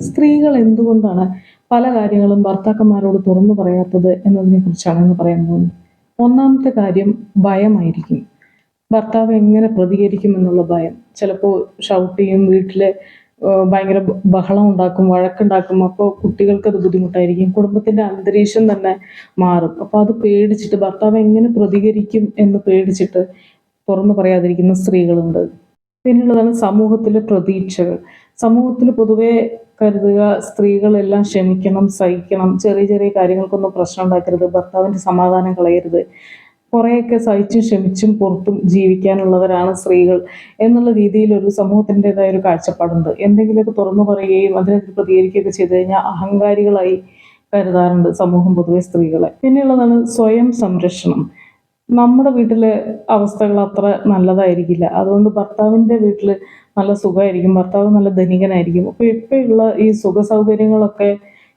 സ്ത്രീകൾ എന്തുകൊണ്ടാണ് പല കാര്യങ്ങളും ഭർത്താക്കന്മാരോട് തുറന്നു പറയാത്തത് എന്നതിനെ കുറിച്ചാണ് ഇന്ന് പറയാൻ പോകുന്നത്. ഒന്നാമത്തെ കാര്യം ഭയമായിരിക്കും. ഭർത്താവ് എങ്ങനെ പ്രതികരിക്കും എന്നുള്ള ഭയം. ചിലപ്പോൾ ഷൗട്ട് ചെയ്യും വീട്ടിലെ ഭയങ്കര ബഹളം ഉണ്ടാക്കും വഴക്കുണ്ടാക്കും. അപ്പോൾ കുട്ടികൾക്കത് ബുദ്ധിമുട്ടായിരിക്കും. കുടുംബത്തിന്റെ അന്തരീക്ഷം തന്നെ മാറും. അപ്പോൾ അത് പേടിച്ചിട്ട് ഭർത്താവ് എങ്ങനെ പ്രതികരിക്കും എന്ന് പേടിച്ചിട്ട് തുറന്നു പറയാതിരിക്കുന്ന സ്ത്രീകളുണ്ട്. പിന്നുള്ളതാണ് സമൂഹത്തിലെ പ്രതീക്ഷകൾ. സമൂഹത്തിൽ പൊതുവെ കരുതുക സ്ത്രീകളെല്ലാം ക്ഷമിക്കണം സഹിക്കണം ചെറിയ ചെറിയ കാര്യങ്ങൾക്കൊന്നും പ്രശ്നം ഉണ്ടാക്കരുത് ഭർത്താവിന്റെ സമാധാനം കളയരുത്. കുറേയൊക്കെ സഹിച്ചും ക്ഷമിച്ചും പുറത്തും ജീവിക്കാനുള്ളവരാണ് സ്ത്രീകൾ എന്നുള്ള രീതിയിൽ ഒരു സമൂഹത്തിന്റെതായ ഒരു കാഴ്ചപ്പാടുണ്ട്. എന്തെങ്കിലുമൊക്കെ തുറന്നു പറയുകയും അതിനെതിരെ പ്രതികരിക്കുകയൊക്കെ ചെയ്തു കഴിഞ്ഞാൽ അഹങ്കാരികളായി കരുതാറുണ്ട് സമൂഹം പൊതുവെ സ്ത്രീകളെ. പിന്നെയുള്ളതാണ് സ്വയം സംരക്ഷണം. നമ്മുടെ വീട്ടിലെ അവസ്ഥകൾ അത്ര നല്ലതായിരിക്കില്ല. അതുകൊണ്ട് ഭർത്താവിന്റെ വീട്ടിൽ നല്ല സുഖമായിരിക്കും. ഭർത്താവ് നല്ല ധനികനായിരിക്കും. അപ്പോൾ ഇപ്പോഴുള്ള ഈ സുഖ സൗകര്യങ്ങളൊക്കെ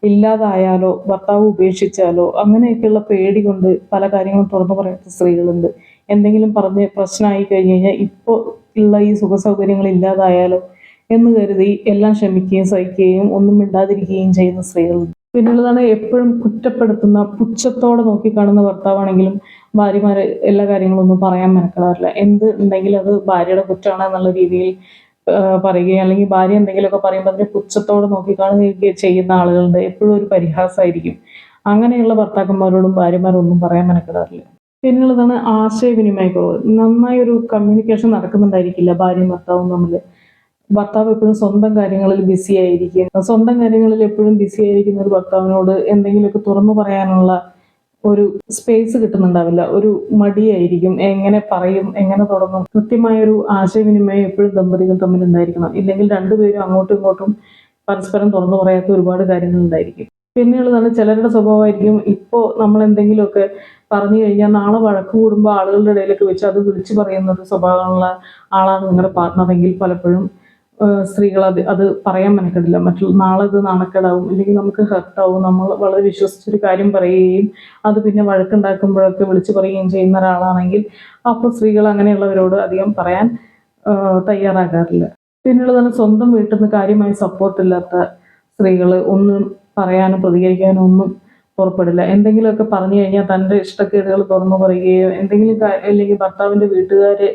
ഇല്ലാതായാലോ ഭർത്താവ് ഉപേക്ഷിച്ചാലോ അങ്ങനെയൊക്കെയുള്ള പേടി കൊണ്ട് പല കാര്യങ്ങളും തുറന്നു പറയാത്ത സ്ത്രീകളുണ്ട്. എന്തെങ്കിലും പറഞ്ഞ് പ്രശ്നമായി കഴിഞ്ഞ് കഴിഞ്ഞാൽ ഇപ്പോൾ ഉള്ള ഈ സുഖ സൗകര്യങ്ങൾ ഇല്ലാതായാലോ എന്ന് കരുതി എല്ലാം ക്ഷമിക്കുകയും സഹിക്കുകയും ഒന്നും മിണ്ടാതിരിക്കുകയും ചെയ്യുന്ന സ്ത്രീകളുണ്ട്. പിന്നുള്ളതാണ് എപ്പോഴും കുറ്റപ്പെടുത്തുന്ന പുച്ഛത്തോടെ നോക്കിക്കാണുന്ന ഭർത്താവാണെങ്കിലും ഭാര്യമാര് എല്ലാ കാര്യങ്ങളും ഒന്നും പറയാൻ മെനക്കെടാറില്ല. എന്ത് ഉണ്ടെങ്കിലും അത് ഭാര്യയുടെ കുറ്റമാണ് എന്നുള്ള രീതിയിൽ പറയുകയും അല്ലെങ്കിൽ ഭാര്യ എന്തെങ്കിലുമൊക്കെ പറയുമ്പോൾ അതിനെ പുച്ഛത്തോടെ നോക്കിക്കാണുകയൊക്കെ ചെയ്യുന്ന ആളുകളുണ്ട് എപ്പോഴും ഒരു പരിഹാസമായിരിക്കും അങ്ങനെയുള്ള ഭർത്താക്കന്മാരോടും ഭാര്യമാരും ഒന്നും പറയാൻ മെനക്കെടാറില്ല. പിന്നുള്ളതാണ് ആശയവിനിമയക്കുറവ് നന്നായി ഒരു കമ്മ്യൂണിക്കേഷൻ നടക്കുന്നുണ്ടായിരിക്കില്ല ഭാര്യയും ഭർത്താവും തമ്മിൽ ഭർത്താവ് എപ്പോഴും സ്വന്തം കാര്യങ്ങളിൽ ബിസി ആയിരിക്കും. സ്വന്തം കാര്യങ്ങളിൽ എപ്പോഴും ബിസി ആയിരിക്കുന്ന ഒരു ഭർത്താവിനോട് എന്തെങ്കിലുമൊക്കെ തുറന്നു പറയാനുള്ള ഒരു സ്പേസ് കിട്ടുന്നുണ്ടാവില്ല. ഒരു മടിയായിരിക്കും. എങ്ങനെ പറയും? എങ്ങനെ തുടങ്ങും? കൃത്യമായ ഒരു ആശയവിനിമയം എപ്പോഴും ദമ്പതികൾ തമ്മിൽ ഉണ്ടായിരിക്കണം. ഇല്ലെങ്കിൽ രണ്ടുപേരും അങ്ങോട്ടും ഇങ്ങോട്ടും പരസ്പരം തുറന്നു പറയാത്ത ഒരുപാട് കാര്യങ്ങൾ ഉണ്ടായിരിക്കും. പിന്നെയുള്ളതാണ് ചിലരുടെ സ്വഭാവമായിരിക്കും. ഇപ്പോൾ നമ്മൾ എന്തെങ്കിലുമൊക്കെ പറഞ്ഞു കഴിഞ്ഞാൽ നാളെ വഴക്ക് കൂടുമ്പോൾ ആളുകളുടെ ഇടയിലൊക്കെ വെച്ച് അത് വിളിച്ചു പറയുന്ന ഒരു സ്വഭാവമുള്ള ആളാണ് നിങ്ങളുടെ പാർട്ട്ണറെങ്കിൽ പലപ്പോഴും സ്ത്രീകൾ അത് അത് പറയാൻ മെനക്കെടില്ല. മറ്റുള്ള നാളെ അത് നാണക്കേടാവും ഇല്ലെങ്കിൽ നമുക്ക് ഹെർട്ടാവും. നമ്മൾ വളരെ വിശ്വസിച്ചൊരു കാര്യം പറയുകയും അത് പിന്നെ വഴക്കുണ്ടാക്കുമ്പോഴൊക്കെ വിളിച്ചു പറയുകയും ചെയ്യുന്ന ഒരാളാണെങ്കിൽ അപ്പോൾ സ്ത്രീകൾ അങ്ങനെയുള്ളവരോട് അധികം പറയാൻ തയ്യാറാകാറില്ല. പിന്നുള്ളതാണ് സ്വന്തം വീട്ടിൽ നിന്ന് കാര്യമായി സപ്പോർട്ടില്ലാത്ത സ്ത്രീകൾ ഒന്നും പറയാനും പ്രതികരിക്കാനും ഒന്നും പുറപ്പെടില്ല. എന്തെങ്കിലുമൊക്കെ പറഞ്ഞു കഴിഞ്ഞാൽ തന്റെ ഇഷ്ടക്കേടുകൾ തുറന്നു പറയുകയോ എന്തെങ്കിലും അല്ലെങ്കിൽ ഭർത്താവിന്റെ വീട്ടുകാരെ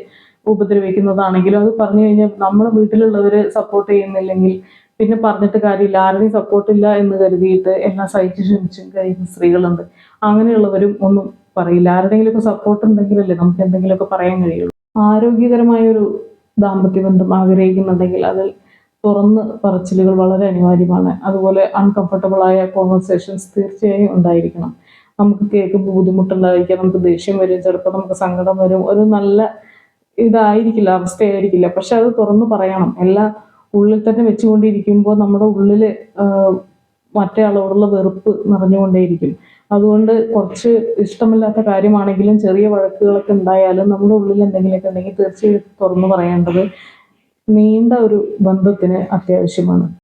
ഉപദ്രവിക്കുന്നതാണെങ്കിലും അത് പറഞ്ഞു കഴിഞ്ഞാൽ നമ്മുടെ വീട്ടിലുള്ളവർ സപ്പോർട്ട് ചെയ്യുന്നില്ലെങ്കിൽ പിന്നെ പറഞ്ഞിട്ട് കാര്യമില്ല. ആരുടെയും സപ്പോർട്ടില്ല എന്ന് കരുതിയിട്ട് എല്ലാം സഹിച്ച് ക്ഷമിച്ചും കഴിയുന്ന സ്ത്രീകളുണ്ട്. അങ്ങനെയുള്ളവരും ഒന്നും പറയില്ല. ആരുടെയെങ്കിലുമൊക്കെ സപ്പോർട്ട് ഉണ്ടെങ്കിലല്ലേ നമുക്ക് എന്തെങ്കിലുമൊക്കെ പറയാൻ കഴിയുള്ളൂ. ആരോഗ്യകരമായ ഒരു ദാമ്പത്യ ബന്ധം ആഗ്രഹിക്കുന്നുണ്ടെങ്കിൽ അതിൽ തുറന്ന് പറച്ചിലുകൾ വളരെ അനിവാര്യമാണ്. അതുപോലെ അൺകംഫർട്ടബിൾ ആയ കോൺവെർസേഷൻസ് തീർച്ചയായും ഉണ്ടായിരിക്കണം. നമുക്ക് കേൾക്കുമ്പോൾ ബുദ്ധിമുട്ടുണ്ടായിരിക്കാം. നമുക്ക് ദേഷ്യം വരും. ചിലപ്പോൾ നമുക്ക് സങ്കടം വരും. ഒരു നല്ല ഇതായിരിക്കില്ല അവസ്ഥയായിരിക്കില്ല. പക്ഷെ അത് തുറന്നു പറയണം. എല്ലാം ഉള്ളിൽ തന്നെ വെച്ചുകൊണ്ടിരിക്കുമ്പോൾ നമ്മുടെ ഉള്ളിൽ മറ്റേ ആളോടുള്ള വെറുപ്പ് നിറഞ്ഞുകൊണ്ടേയിരിക്കും. അതുകൊണ്ട് കുറച്ച് ഇഷ്ടമില്ലാത്ത കാര്യമാണെങ്കിലും ചെറിയ വഴക്കുകളൊക്കെ ഉണ്ടായാലും നമ്മുടെ ഉള്ളിൽ എന്തെങ്കിലുമൊക്കെ ഉണ്ടെങ്കിൽ തീർച്ചയായും തുറന്നു പറയേണ്ടത് നീണ്ട ഒരു ബന്ധത്തിന് അത്യാവശ്യമാണ്.